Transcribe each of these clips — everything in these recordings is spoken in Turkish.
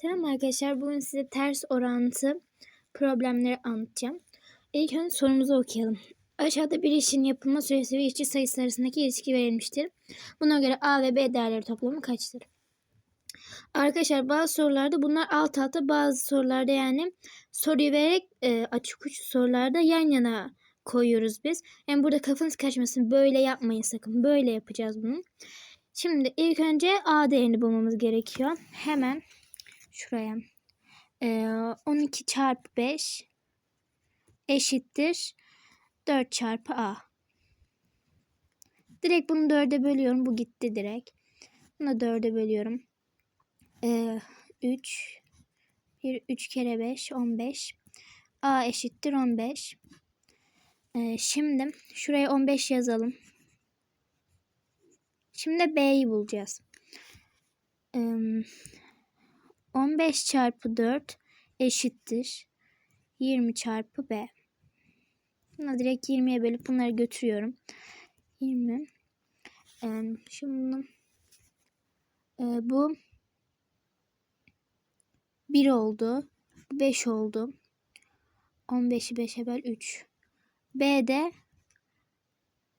Selam arkadaşlar. Bugün size ters orantı problemleri anlatacağım. İlk önce sorumuzu okuyalım. Aşağıda bir işin yapılma süresi ve işçi sayısı arasındaki ilişki verilmiştir. Buna göre A ve B değerleri toplamı kaçtır? Arkadaşlar bazı sorularda bunlar alt alta bazı sorularda yani soruyu vererek e, açık uç sorularda yan yana koyuyoruz biz. Yani burada kafanız kaçmasın böyle yapmayın sakın. Böyle yapacağız bunu. Şimdi ilk önce A değerini bulmamız gerekiyor. Hemen şuraya. Ee, 12 çarpı 5 eşittir 4 çarpı A. Direkt bunu 4'e bölüyorum. Bu gitti direkt. Bunu 4'e bölüyorum. Ee, 3 bir 3 kere 5 15. A eşittir 15. Ee, şimdi şuraya 15 yazalım. Şimdi B'yi bulacağız. Ee, 15 çarpı 4 eşittir 20 çarpı B. Buna direkt 20'ye bölüp bunları götürüyorum. 20. Ee, şimdi e, bu 1 oldu. 5 oldu. 15'i 5'e böl 3. B'de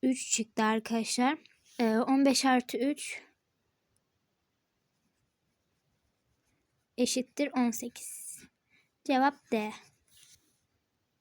3 çıktı arkadaşlar. Ee, 15 artı 3 eşittir 18. Cevap D.